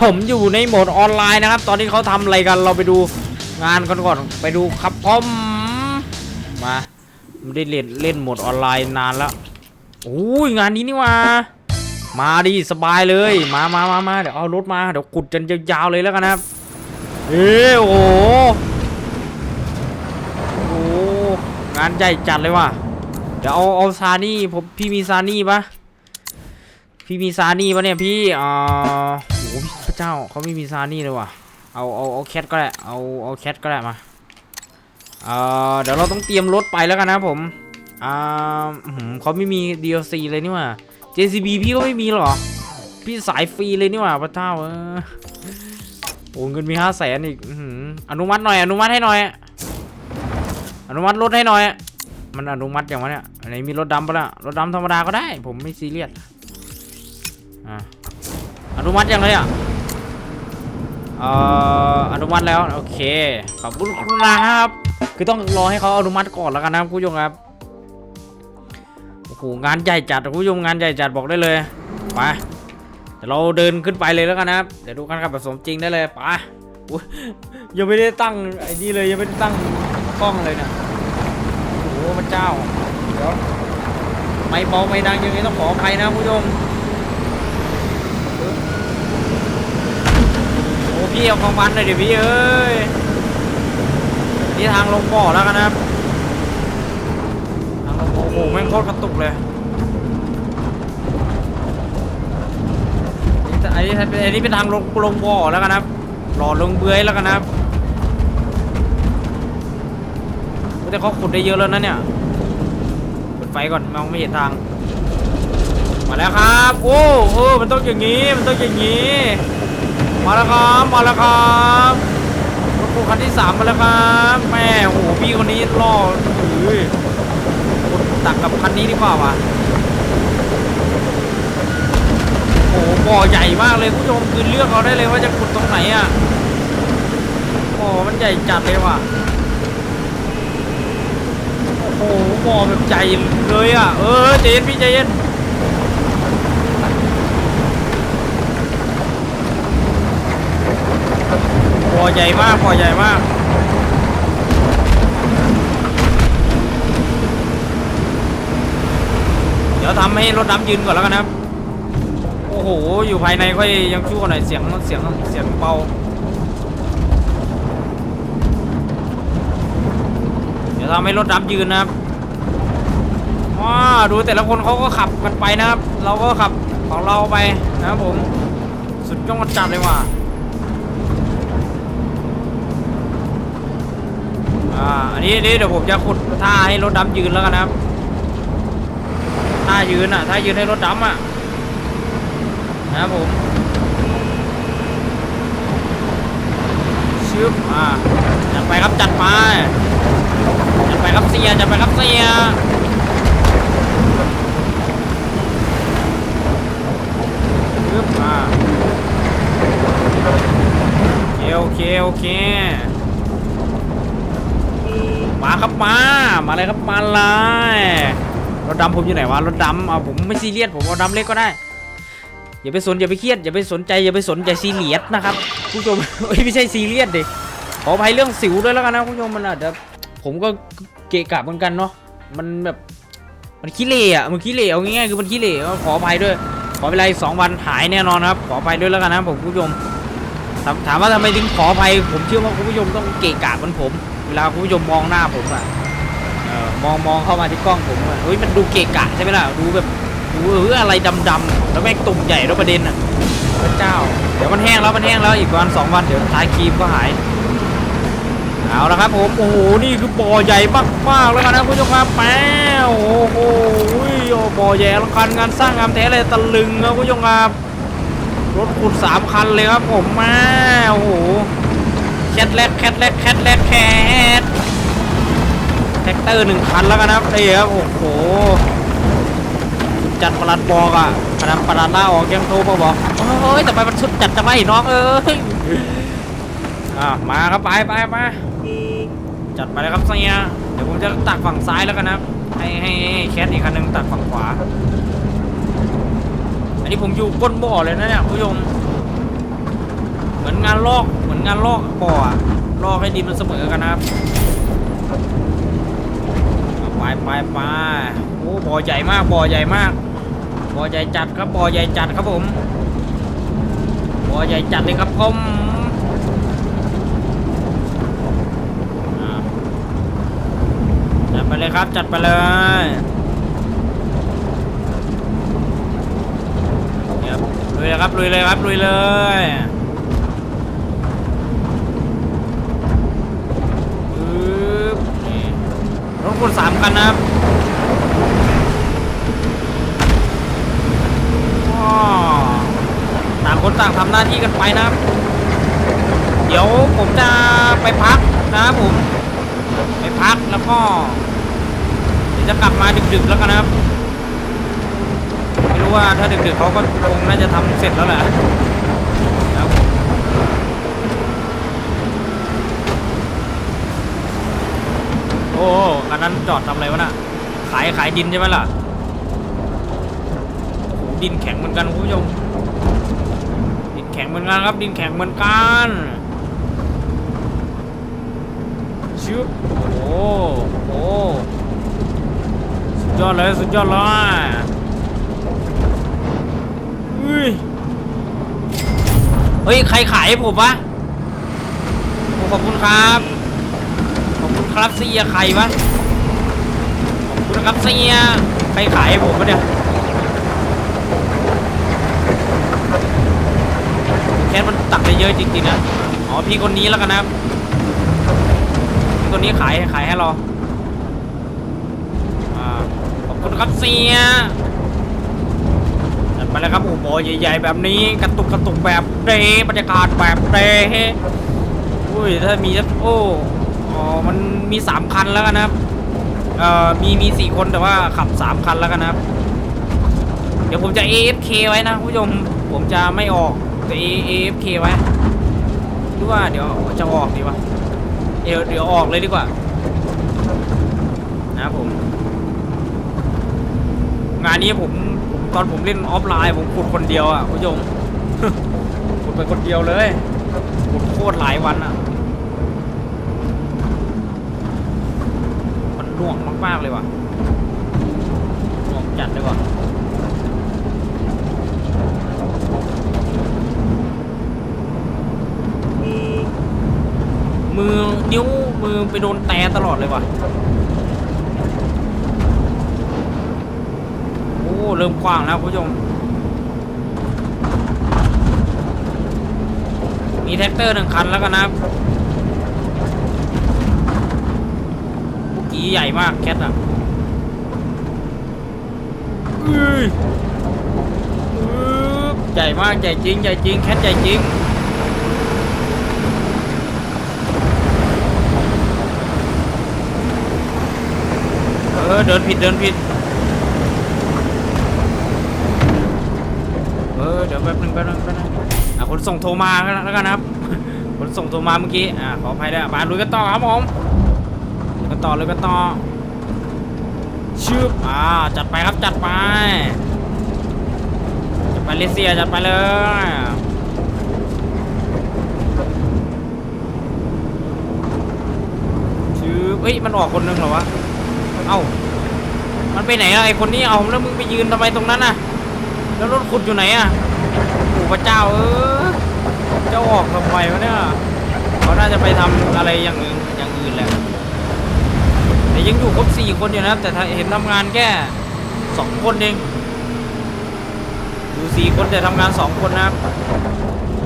ผมอยู่ในโหมดออนไลน์นะครับ ตอนนี้เขาทำอะไรกันเราไปดูงานกันก่อนไปดูครับผมมาไม่ได้เล่นเล่นโหมดออนไลน์นานแล้วโอ้ยงานนี้นี่ว่ามาดิสบายเลยมามามามาเดี๋ยวเอารถมาเดี๋ยวขุดจนยาวๆเลยแล้วกันนะครับเอ้โอ้โหโอ้โหงานใหญ่จัดเลยว่ะเดี๋ยวเอาเอาซานี่ผมพี่มีซานี่ปะพี่มีซานี่ปะเนี่ยพี่อ่าโอ้โหพระ เจ้าเขาไม่มีซานี่เลยว่ะ เอาเอาเอาแคทก็ได้ เอาเอาแคทก็ได้มา เอ่อเดี๋ยวเราต้องเตรียมรถไปแล้วกันนะผม อ่าเขาไม่มี DLC เลยนี่ว่า JCB พี่ก็ไม่มีหรอ พี่สายฟรีเลยนี่ว่าพระเจ้าเออโอ้เงินมีห้าแสนอีกอนุมัติหน่อย อนุมัติให้หน่อย อนุมัติรถให้หน่อย มันอนุมัติอย่างวะเนี่ยอันไหนมีรถดำปะล่ะ รถดำธรรมดาก็ได้ ผมไม่ซีเรียส อะอนุมัติยังเลยอะ อนุมัติแล้วโอเคขอบคุณครับ คือต้องรอให้เขาอนุมัติก่อนแล้วกันนะครับคุณผู้ชมครับโอ้โหงานใหญ่จัดคุณผู้ชมงานใหญ่จัดบอกได้เลยไปเดี๋ยวเราเดินขึ้นไปเลยแล้วกันนะครับเดี๋ยวดูกันครับแบบสมจริงได้เลยไปยังไม่ได้ตั้งไอ้นี่เลยยังไม่ได้ตั้งกล้องเลยเนี่ยโอ้โหพระเจ้าเดี๋ยวไม่เบาไม่ดังยังไงต้องขออภัยนะคุณผู้ชม โอ้ พี่เอาของมันหน่อยดิพี่เอ้ยนี่ทางลงบ่อแล้วกันนะครับทางลงบ่อโอ้โหแม่งโคตรกระตุกเลยอันนี้อันนี้อันนี้เป็นทางลงลงบ่อแล้วกันนะครับหล่อลงเบื้อยแล้วกันนะครับโอ้แต่เขาขุดได้เยอะแล้วนะเนี่ยเปิดไฟก่อนมองไม่เห็นทาง มาแล้วครับ โอ้โหมันต้องอย่างนี้ มันต้องอย่างนี้ มาแล้วครับมาแล้วครับรถปูคันที่สามมาแล้วครับแม่โอ้โหพี่คนนี้ล่อเฮ้ยตักกับคันนี้ดีกว่าวะโอ้โหบ่อใหญ่มากเลยคุณผู้ชมคือเลือกเอาได้เลยว่าจะขุดตรงไหนอะบ่อมันใหญ่จัดเลยว่ะโอ้โหบ่อแบบใหญ่เลยอะเออใจเย็นพี่ใจเย็น บ่ อใหญ่มากบ่อใหญ่มากเดี๋ยวทำให้รถดำยืนก่อนแล้วกันนะครับ โอ้โห อยู่ภายในค่อยยังชั่วหน่อยเสียงเสียงเสียงเบาเดี๋ยวทำให้รถดำยืนนะครับว้าดูแต่ละคนเขาก็ขับกันไปนะครับ เราก็ขับของเราไปนะครับผม สุดยอดจัดเลยว่ะ อ่าอันนี้อันนี้เดี๋ยวผมจะขุดท่าให้รถดำยืนแล้วกันนะครับท่ายืนอะท่ายืนให้รถดำอะนะครับผมชึบอ่าจัดไปครับจัดไปจัดไปครับเสียจัดไปครับเสียชึบอ่าโอเคโอเคโอเค มาครับมา มาเลยครับมาเลยรถดำผมอยู่ไหนวะรถดำเอาผมไม่ซีเรียสผมเอาดำเล็กก็ได้ อย่าไปสนอย่าไปเครียดอย่าไปสนใจอย่าไปสนใจซีเรียสนะครับคุณผู้ชมไม่ใช่ซีเรียสดิขออภัยเรื่องสิวด้วยแล้วกันนะคุณผู้ชมมันอาจจะผมก็เกะกะเหมือนกันเนาะมันแบบมันขี้เหร่อะมันขี้เหร่เอาง่ายๆคือมันขี้เหร่ขออภัยด้วย ขอเวลาสองวันหายแน่นอนครับ ขออภัยด้วยแล้วกันนะผมคุณผู้ชมถามถามว่าทำไมถึงขออภัยผมเชื่อว่าคุณผู้ชมต้องเกะกะเหมือนผม เวลาคุณผู้ชมมองหน้าผมอะมองมองเข้ามาที่กล้องผมอะเฮ้ยมันดูเกะกะใช่ไหมล่ะดูแบบดูเอออะไรดำๆแล้วแม่งตุ่มใหญ่แล้วประเด็นอะพระเจ้า เดี๋ยวมันแห้งแล้วมันแห้งแล้วอีกวันสองวันเดี๋ยวท้ายครีมก็หายเอาละครับผมโอ้โหนี่คือบ่อใหญ่มากๆแล้วกันนะคุณผู้ชมครับแป้วโอ้โหโอ้บ่อใหญ่ลังการงานสร้างงานแท้เลยตะลึงครับคุณผู้ชมครับรถขุดสามคันเลยครับผมแมาโอ้โห แคทแรกแคทแรกแคทแรกแคทแท็กเตอร์หนึ่งคันแล้วกันนะครับนี่ครับโอ้โห จัดประหลัดบอกอะประหลัดประหลัดล่าออกยังโทรมาบอกโอ้ยแต่ไปมันชุดจัดจะไม่น้องเอ้ยอะมาครับไปไปมาจัดไปเลยครับเสียเดี๋ยวผมจะตักฝั่งซ้ายแล้วกันนะครับให้ให้แคทอีกคันหนึ่งตักฝั่งขวา อันนี้ผมอยู่ก้นบ่อเลยนะเนี่ยคุณผู้ชมเหมือนงานลอก งานลอกบ่อลอกให้ดินมันเสมอกันนะครับไปไปไปโอ้บ่อใหญ่มากบ่อใหญ่มากบ่อใหญ่จัดครับบ่อใหญ่จัดครับผมบ่อใหญ่จัดเลยครับผมจัดไปเลยครับจัดไปเลยเนี่ยลุยเลยครับลุยเลยครับลุยเลยปึ๊บนี่รถคุณสามคันนะครับอ้อต่างคนต่าง ที่กันไปนะครับ เดี๋ยวผมจะไปพักนะครับผม ไปพักแล้วก็เดี๋ยวจะกลับมาดึกๆแล้วกันนะครับ ไม่รู้ว่าถ้าดึกๆเขาก็คงน่าจะทำเสร็จแล้วแหละนะครับโอ้อันนั้นจอดทำอะไรวะน่ะ ขายขายดินใช่ไหมล่ะ โอ้โห ดินแข็งเหมือนกันคุณผู้ชม ข็งเหมือนกันครับ ดินแข็งเหมือนกันชิบโอ้โหสุดยอดเลยสุดยอดเลยอุ้ยเฮ้ย ใครขายให้ผมวะขอบคุณครับ ขอบคุณครับเสียใครวะขอบคุณครับเสียใครขายให้ผมวะเนี่ย แคสมันตักได้เยอะจริงๆนะอ๋อพี่คนนี้แล้วกันนะครับพี่คนนี้ขายขายให้เราขอบคุณครับเสียจัดไปเลยครับอ้โหใหญ่ๆแบบนี้กระตุกกระตุกแบบเดบรรยากาศแบบเดอุ้ยถ้ามีโอ้อ๋อมันมีสามคันแล้วกันนะครับเอ่อมีมีสี่คนแต่ว่าขับสามคันแล้วกันนะครับ เดี๋ยวผมจะ AFK ไว้นะคุณผู้ชมผมจะไม่ออก จะ AFK ไว้หรือว่าเดี๋ยวจะออกดีวะเดี๋ยวเดี๋ยวออกเลยดีกว่า นะครับผม งานนี้ผมผมตอนผมเล่นออฟไลน์ผมขุดคนเดียวอะคุณผู้ชมขุดไปคนเดียวเลยขุดโคตรหลายวันอะมันหน่วงมากๆเลยว่ะหน่วงจัดเลยว่ะ มือ นิ้วมือไปโดนแต่ตลอดเลยว่ะ โอ้ เริ่มกว้างแล้วคุณผู้ชม มีแท็กเตอร์หนึ่งคันแล้วกันนะครับบุกี้ใหญ่มากแคทอะอุ้ยอึ๊บใหญ่มากใหญ่จริงใหญ่จริงแคทใหญ่จริง เออเดินผิดเดินผิดเออเดี๋ยวแป๊บนึงแป๊บนึงแป๊บนึงอะคนส่งโทรมาแล้วกันนะครับคนส่งโทรมาเมื่อกี้อ่าขออภัยด้วยมาลุยกันต่อครับผมลุยกันต่อลุยกันต่อชืบอ่าจัดไปครับจัดไปจัดไปเลเซียจัดไปเลยชืบเฮ้ยมันออกคนนึงเหรอวะ เอ้า มันไปไหนอะไอคนนี้เอาแล้วมึงไปยืนทำไมตรงนั้นน่ะแล้วรถขุดอยู่ไหนอะโอ้พระเจ้าเออจะออกทำไมวะเนี่ยเขาน่าจะไปทำอะไรอย่างอื่นอย่างอื่นแหละแต่ยังอยู่ครบสี่คนอยู่นะแต่เห็นทำงานแค่สองคนเองอยู่สี่คนแต่ทำงานสองคนนะครับ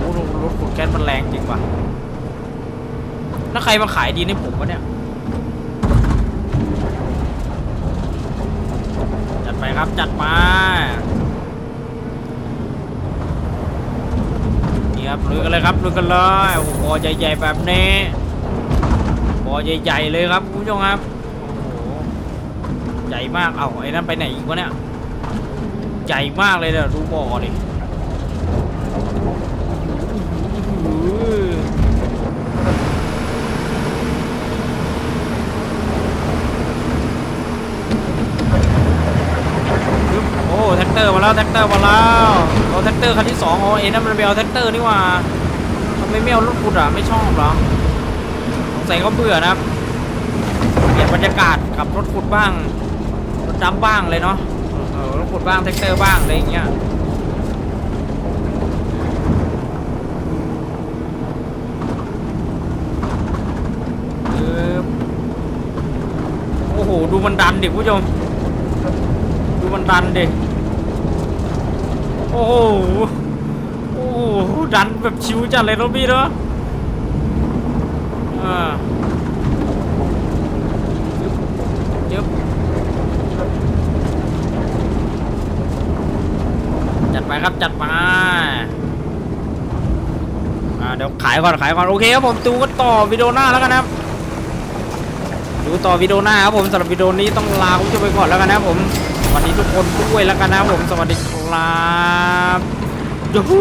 โอ้โหรถขุดแก๊สมันแรงจริงว่ะแล้วใครมาขายดีให้ผมวะเนี่ย จัดไปครับจัดไปนี่ครับลุยกันเลยครับลุยกันเลยโอ้โหบอใหญ่ๆแบบนี้บอใหญ่ๆเลยครับคุณผู้ชมครับโอ้โหใหญ่มากเอ้าไอ้นั่นไปไหนอีกวะเนี่ยใหญ่มากเลยเนี่ยดูบอดิอื้อหือปึ๊บโอ้แท็กเตอร์มาแล้วแท็กเตอร์มาแล้วเอาแท็กเตอร์คันที่สองอ๋อเอ็นั่นมันไปเอาแท็กเตอร์นี่ว่าทำไมไม่เอารถขุดอะไม่ชอบหรอสงสัยเขาเบื่อนะครับเปลี่ยนบรรยากาศกับรถขุดบ้างรถดำบ้างเลยเนาะรถขุดบ้างแท็กเตอร์บ้างอะไรอย่างเงี้ยโอ้โหดูมันดันดิผู้ชม มันดันดิโอ้โหโอ้โหดันแบบชิวจัดเลยเนาะพี่เนาะอ่าจึ๊บจัดไปครับจัดไปอ่าเดี๋ยวขายก่อนขายก่อนโอเคครับผมดูกันต่อวิดีโอหน้าแล้วกันนะครับดูต่อวิดีโอหน้าครับผมสำหรับวิดีโอนี้ต้องลาคุณผู้ชมไปก่อนแล้วกันนะครับผม วัสดีทุกคนด้วยแล้วกันนะผมสวัสดีครับยูฮู